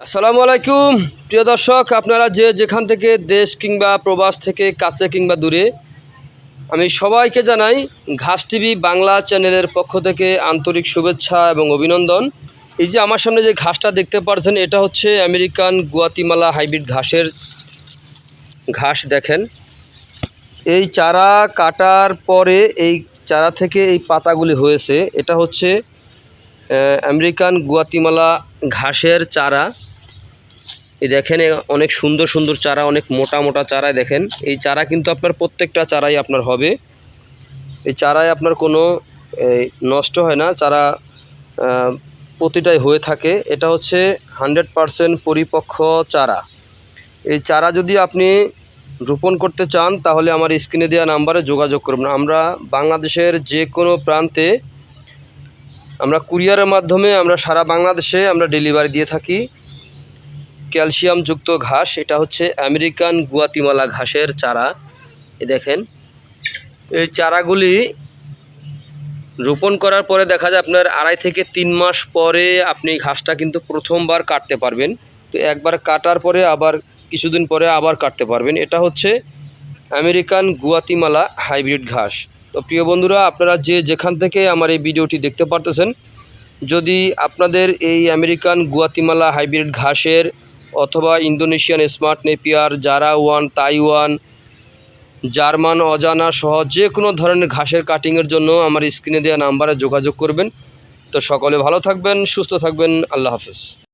আসসালামু আলাইকুম। প্রিয় দর্শক, আপনারা যে যেখান থেকে দেশ কিংবা প্রবাস থেকে কাছে কিংবা দূরে, আমি সবাইকে জানাই ঘাস টিভি বাংলা চ্যানেলের পক্ষ থেকে আন্তরিক শুভেচ্ছা এবং অভিনন্দন। এই যে আমার সামনে যে ঘাসটা দেখতে পাচ্ছেন এটা হচ্ছে আমেরিকান গুয়াতিমালা হাইব্রিড ঘাসের ঘাস দেখেন। এই চারা কাটার পরে এই চারা থেকে এই পাতাগুলি হয়েছে। এটা হচ্ছে আমেরিকান গুয়াতিমালা ঘাসের চারা। এই দেখেন অনেক সুন্দর সুন্দর চারা, অনেক মোটা মোটা চারা দেখেন। এই চারা কিন্তু আপনার প্রত্যেকটা চারাই আপনার হবে। এই চারায় আপনার কোনো নষ্ট হয় না। চারা প্রতিটাই হয়ে থাকে। এটা হচ্ছে হান্ড্রেড পারসেন্ট পরিপক্ষ চারা। এই চারা যদি আপনি রোপণ করতে চান, তাহলে আমার স্ক্রিনে দেওয়া নাম্বারে যোগাযোগ করবেন আমরা বাংলাদেশের যে কোনো প্রান্তে আমরা কুরিয়ারের মাধ্যমে আমরা সারা বাংলাদেশে আমরা ডেলিভারি দিয়ে থাকি। ক্যালসিয়ামযুক্ত ঘাস, এটা হচ্ছে আমেরিকান গুয়াতিমালা ঘাসের চারা। এ দেখেন, এই চারাগুলি রোপণ করার পরে দেখা যায় আপনার আড়াই থেকে তিন মাস পরে আপনি ঘাসটা কিন্তু প্রথমবার কাটতে পারবেন। তো একবার কাটার পরে আবার কিছুদিন পরে আবার কাটতে পারবেন। এটা হচ্ছে আমেরিকান গুয়াতিমালা হাইব্রিড ঘাস। তো প্রিয় বন্ধুরা, আপনারা যে যেখান থেকে আমার এই ভিডিওটি দেখতে পারতেছেন, যদি আপনাদের এই আমেরিকান গুয়াতিমালা হাইব্রিড ঘাসের অথবা ইন্দোনেশিয়ান স্মার্ট নেপিয়ার জারা ওয়ান তাইওয়ান, জার্মান, অজানা সহ যে কোনো ধরনের ঘাসের কাটিংয়ের জন্য আমার স্ক্রিনে দেওয়া নাম্বারে যোগাযোগ করবেন। তো সকলে ভালো থাকবেন, সুস্থ থাকবেন, আল্লাহ হাফেজ।